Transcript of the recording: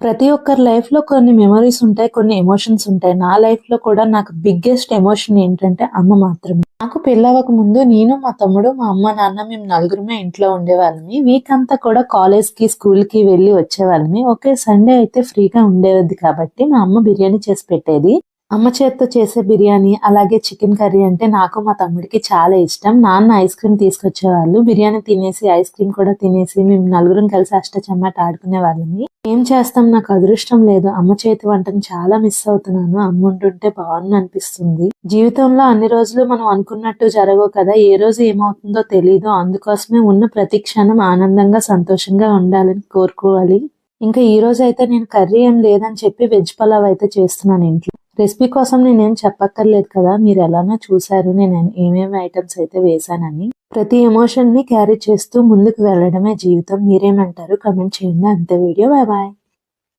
ప్రతి ఒక్కరి లైఫ్లో కొన్ని మెమరీస్ ఉంటాయి కొన్ని ఎమోషన్స్ ఉంటాయి. నా లైఫ్లో కూడా నాకు బిగ్గెస్ట్ ఎమోషన్ ఏంటంటే అమ్మ మాత్రమే. నాకు పెళ్ళవక ముందు నేను మా తమ్ముడు మా అమ్మ నాన్న మేము నలుగురుమే ఇంట్లో ఉండేవాళ్ళమి. వీక్ అంతా కూడా కాలేజ్కి స్కూల్కి వెళ్ళి వచ్చేవాళ్ళమి. ఒకే సండే అయితే ఫ్రీగా ఉండేది కాబట్టి మా అమ్మ బిర్యానీ చేసి పెట్టేది. అమ్మ చేత్తో చేసే బిర్యానీ అలాగే చికెన్ కర్రీ అంటే నాకు మా తమ్ముడికి చాలా ఇష్టం. నాన్న ఐస్ క్రీమ్ తీసుకొచ్చేవాళ్ళు. బిర్యానీ తినేసి ఐస్ క్రీమ్ కూడా తినేసి మేము నలుగురం కలిసి అష్టచమ్మాట ఆడుకునే వాళ్ళని ఏం చేస్తాం? నాకు అదృష్టం లేదు. అమ్మ చేతి వంటను చాలా మిస్ అవుతున్నాను. అమ్మ ఉంటుంటే బాగుంది అనిపిస్తుంది. జీవితంలో అన్ని రోజులు మనం అనుకున్నట్టు జరగవు కదా. ఏ రోజు ఏమవుతుందో తెలియదు అందుకోసమే ఉన్న ప్రతి క్షణం ఆనందంగా సంతోషంగా ఉండాలని కోరుకోవాలి. ఇంకా ఈ రోజు అయితే నేను కర్రీ ఏం లేదని చెప్పి వెజ్ పలావ్ అయితే చేస్తున్నాను ఇంట్లో. రెసిపీ కోసం నేనేం చెప్పక్కర్లేదు కదా మీరు ఎలానో చూశారు నేను ఏమేమి ఐటమ్స్ అయితే వేసానని ప్రతి ఎమోషన్ని క్యారీ చేస్తూ ముందుకు వెళ్ళడమే జీవితం. మీరేమంటారు? కమెంట్ చేయండి. అంతే. Video bye bye